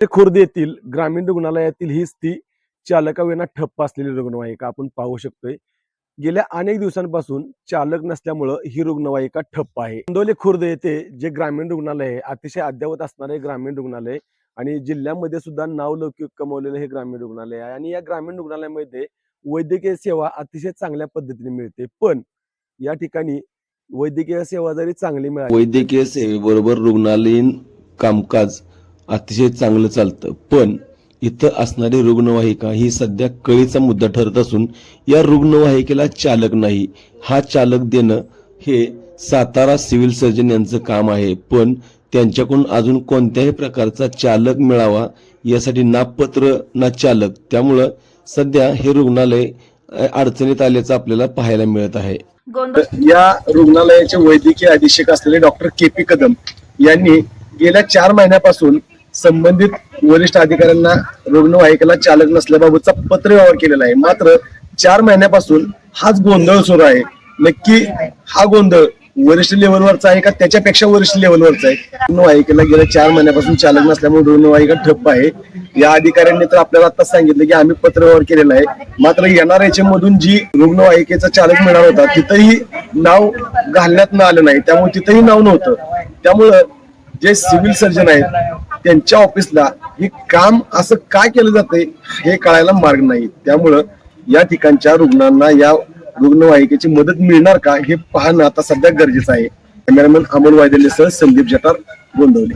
ते खुर्द येथील ग्रामीण रुग्णालयातील हीच ती चालकाविना ठप्प असलेली रुग्णवाहिका आपण पाहू शकतोय. गेल्या अनेक दिवसांपासून चालक नसल्यामुळं ही रुग्णवाहिका ठप्प आहे. इंदोली खुर्द येथे जे ग्रामीण रुग्णालय आहे अतिशय अद्ययावत असणारे ग्रामीण रुग्णालय आणि जिल्ह्यामध्ये सुद्धा नावलौकिक कमवलेलं हे ग्रामीण रुग्णालय आहे आणि या ग्रामीण रुग्णालयामध्ये वैद्यकीय सेवा अतिशय चांगल्या पद्धतीने मिळते. पण या ठिकाणी वैद्यकीय सेवा जरी चांगली मिळाली वैद्यकीय सेवेबरोबर रुग्णालयीन कामकाज अतिशय चांगलं चालतं. पण इथं असणारी रुग्णवाहिका ही सध्या कळीचा मुद्दा ठरत असून या रुग्णवाहिकेला चालक नाही. हा चालक देणं हे सातारा सिव्हिल सर्जन यांचं काम आहे. पण त्यांच्याकडून अजून कोणत्याही प्रकारचा चालक मिळावा यासाठी ना पत्र ना चालक. त्यामुळं सध्या हे रुग्णालय अडचणीत आल्याचं आपल्याला पाहायला मिळत आहे. या रुग्णालयाचे वैद्यकीय अधीक्षक असलेले डॉक्टर के पी कदम यांनी गेल्या चार महिन्यापासून संबंधित वरिष्ठ अधिकाऱ्यांना रुग्णवाहिकेला चालक नसल्याबाबतचा पत्र व्यवहार केलेला आहे. मात्र चार महिन्यापासून हाच गोंधळ सुरू आहे. नक्की हा गोंधळ वरिष्ठ लेवलवरचा आहे का त्याच्यापेक्षा वरिष्ठ लेवलवरचा आहे? रुग्णवाहिकेला गेल्या चार महिन्यापासून चालक नसल्यामुळे रुग्णवाहिका ठप्प आहे. या अधिकाऱ्यांनी तर आपल्याला आता सांगितलं की आम्ही पत्र व्यवहार केलेला आहे. मात्र एनआरएच मधून जी रुग्णवाहिकेचा चालक मिळाला होता तिथंही नाव घालण्यात न आलं नाही. त्यामुळे तिथंही नाव नव्हतं. त्यामुळं जे सिव्हिल सर्जन आहेत त्यांच्या ऑफिसला हे काम असं काय केलं जाते हे कळायला मार्ग नाही. त्यामुळं या ठिकाणच्या रुग्णांना या रुग्णवाहिकेची मदत मिळणार का हे पाहणं आता सध्या गरजेचं आहे. कॅमेरामॅन अमोल वायदलेसह संदीप जटार गोंदवले.